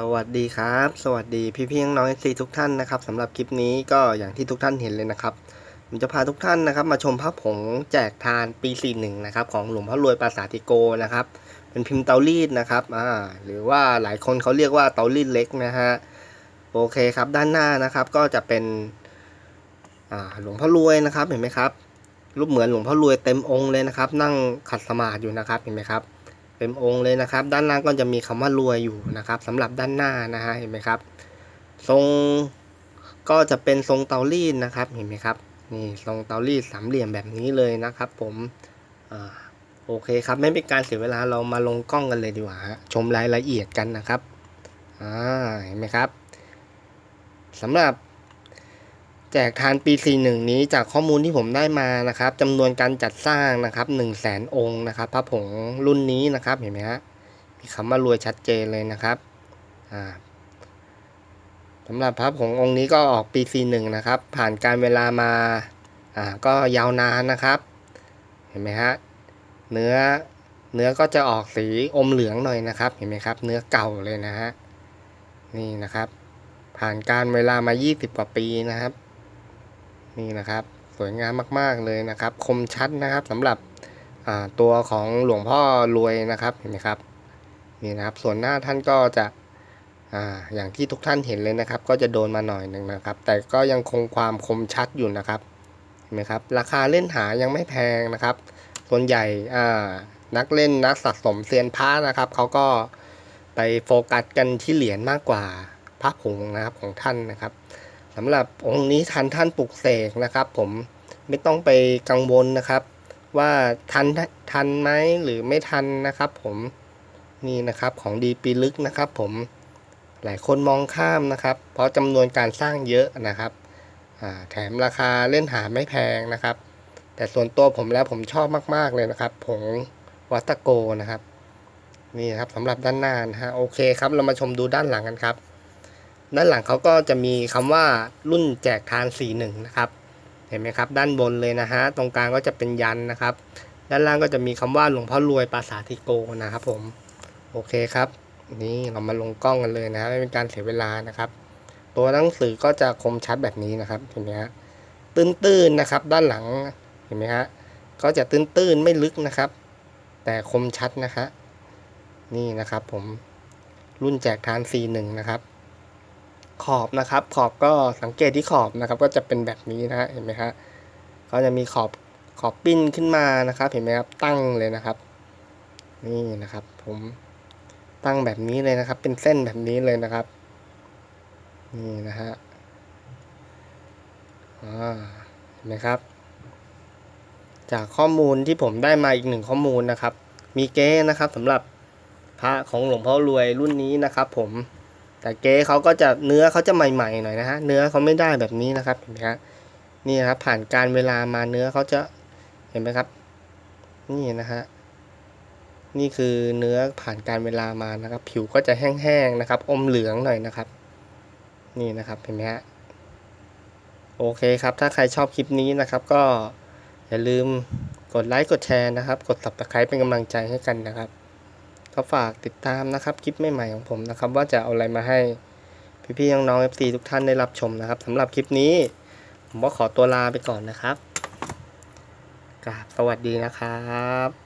สวัสดีครับ สวัสดีพี่พี่น้องเอซีทุกท่านนะครับสำหรับคลิปนี้ก็อย่างที่ทุกท่านเห็นเลยนะครับผมจะพาทุกท่านนะครับมาชมพระผงแจกทานปี 41 นะครับของหลวงพ่อรวยปราสาทติโกนะครับ เป็นพิมพ์เตารีดนะครับอ่าหรือว่าหลายคนเขาเรียกว่าเตารีดเล็กนะฮะโอเคครับด้านหน้านะครับก็จะเป็นอ่าหลวงพ่อรวยนะครับเห็นไหมครับรูปเหมือนหลวงพ่อรวยเต็มองค์เลยนะครับ นั่งขัดสมาธิอยู่นะครับเห็นไหมครับ เต็มองค์เลยนะครับ ด้านล่างก็จะมีคำว่ารวยอยู่นะครับสำหรับด้านหน้านะฮะเห็นไหมครับ ทรงก็จะเป็นทรงเตารีดนะครับเห็นไหมครับนี่ทรงเตารีดสามเหลี่ยมแบบนี้เลยนะครับ ผมอ่าโอเคครับไม่เป็นการเสียเวลาเรามาลงกล้องกันเลยดีกว่าชมรายละเอียดกันนะครับอ่าเห็นไหมครับสำหรับ จกทานปี 41 นี้จากข้อมูลที่ผมได้มานะครับจำนวนการจัดสร้างนะครับ1 0 0 0 0แสนองค์นะครับพระผงรุ่นนี้นะครับเห็นไหมฮะมีคำว่ารวยชัดเจนเลยนะครับอ่าสำหรับพระผงองค์นี้ก็ออกปี 41 นะครับ ผ่านการเวลามาอ่าก็ยาวนานนะครับ เห็นไหมฮะเนื้อเนื้อก็จะออกสีอมเหลืองหน่อยนะครับ เห็นไหมครับ เนื้อเก่าเลยนะฮะนี่นะครับ ผ่านการเวลามา 20 กว่าปีนะครับ นี่นะครับ สวยงามมาก ๆเลยนะครับ คมชัดนะครับสำหรับตัวของหลวงพ่อรวยนะครับเห็นไหมครับนี่นะครับ ส่วนหน้าท่านก็จะออย่างที่ทุกท่านเห็นเลยนะครับ ก็จะโดนมาหน่อยหนึ่งนะครับ แต่ก็ยังคงความคมชัดอยู่นะครับเห็นไหมครับ ราคาเล่นหายังไม่แพงนะครับ ส่วนใหญ่นักเล่นนักสะสมเซียนพระนะครับเขาก็ไปโฟกัสกันที่เหรียญมากกว่าพระผงนะครับของท่านนะครับ สำหรับองค์นี้ทันท่านปลุกเสกนะครับ ผมไม่ต้องไปกังวลนะครับ ว่าทันทันไหมหรือไม่ทันนะครับ ผมนี่นะครับของดีปีลึกนะครับ ผมหลายคนมองข้ามนะครับ เพราะจำนวนการสร้างเยอะนะครับแถมราคาเล่นหาไม่แพงนะครับ แต่ส่วนตัวผมแล้วผมชอบมาก ๆ เลยนะครับ ผงวัตโกนะครับ นี่ครับสำหรับด้านหน้านะฮะโอเคครับ เรามาชมดูด้านหลังกันครับ ด้านหลังเขาก็จะมีคำว่ารุ่นแจกทาน 41 นะครับ เห็นไหมครับ ด้านบนเลยนะฮะ ตรงกลางก็จะเป็นยันนะครับ ด้านล่างก็จะมีคำว่าหลวงพ่อรวยปราสาทิโกนะครับผม โอเคครับ นี่เรามาลงกล้องกันเลยนะฮะไม่เป็นการเสียเวลานะครับ ตัวหนังสือก็จะคมชัดแบบนี้นะครับ เห็นไหมฮะ ตื้นๆนะครับ ด้านหลัง เห็นไหมฮะ ก็จะตื้นๆไม่ลึกนะครับ แต่คมชัดนะฮะ นี่นะครับผม รุ่นแจกทาน 41 นะครับ ขอบนะครับ ขอบก็สังเกตที่ขอบนะครับ ก็จะเป็นแบบนี้นะฮะเห็นไหมฮะก็จะมีขอบขอบปิ้นขึ้นมานะครับ เห็นไหมครับตั้งเลยนะครับ นี่นะครับ ผมตั้งแบบนี้เลยนะครับ เป็นเส้นแบบนี้เลยนะครับ นี่นะฮะเห็นไหมครับ จากข้อมูลที่ผมได้มาอีกหนึ่งข้อมูลนะครับ มีเก๊นะครับสำหรับพระของหลวงพ่อรวยรุ่นนี้นะครับ ผม แต่เก๊เขาก็จะเนื้อเขาจะใหม่ๆหน่อยนะฮะเนื้อเขาไม่ได้แบบนี้นะครับเห็นไหมฮะนี่ครับผ่านการเวลามาเนื้อเขาจะเห็นไหมครับ นี่นะฮะนี่คือเนื้อผ่านการเวลามานะครับ ผิวก็จะแห้งๆนะครับ อมเหลืองหน่อยนะครับ นี่นะครับเห็นไหมฮะโอเคครับ ถ้าใครชอบคลิปนี้นะครับ ก็อย่าลืมกดไลค์กดแชร์นะครับ กด subscribe เป็นกำลังใจให้กันนะครับ ก็ฝากติดตามนะครับคลิปใหม่ๆของผมนะครับ ว่าจะเอาอะไรมาให้พี่ๆน้องๆ FC ทุกท่านได้รับชมนะครับสำหรับคลิปนี้ ผมก็ขอตัวลาไปก่อนนะครับกราบสวัสดีนะครับ